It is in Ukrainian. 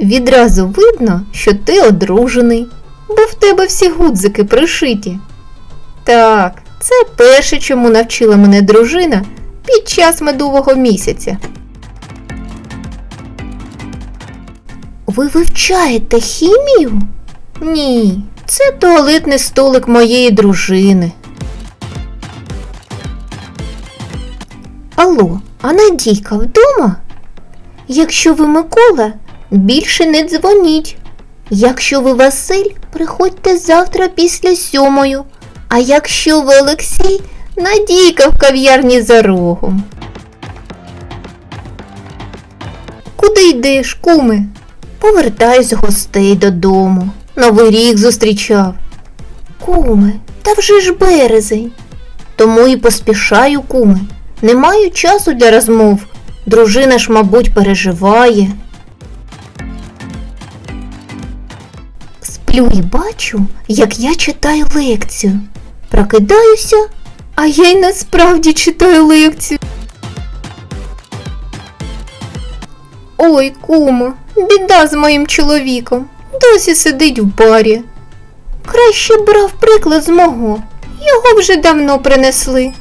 Відразу видно, що ти одружений, бо в тебе всі гудзики пришиті. Так, це перше, чому навчила мене дружина під час медового місяця. Ви вивчаєте хімію? Ні, це туалетний столик моєї дружини. Алло, а Надійка вдома? Якщо ви Микола, більше не дзвоніть. Якщо ви Василь, приходьте завтра після сьомою. А якщо ви Олексій, Надійка в кав'ярні за рогом. Куди йдеш, куме? Повертаюсь гостей додому. Новий рік зустрічав. Куме, та вже ж березень. Тому і поспішаю, куме. Не маю часу для розмов. Дружина ж, мабуть, переживає. Сплю і бачу, як я читаю лекцію. Прокидаюся, а я й насправді читаю лекцію. Ой, кумо, біда з моїм чоловіком. Досі сидить в барі. Краще брав приклад з мого. Його вже давно принесли.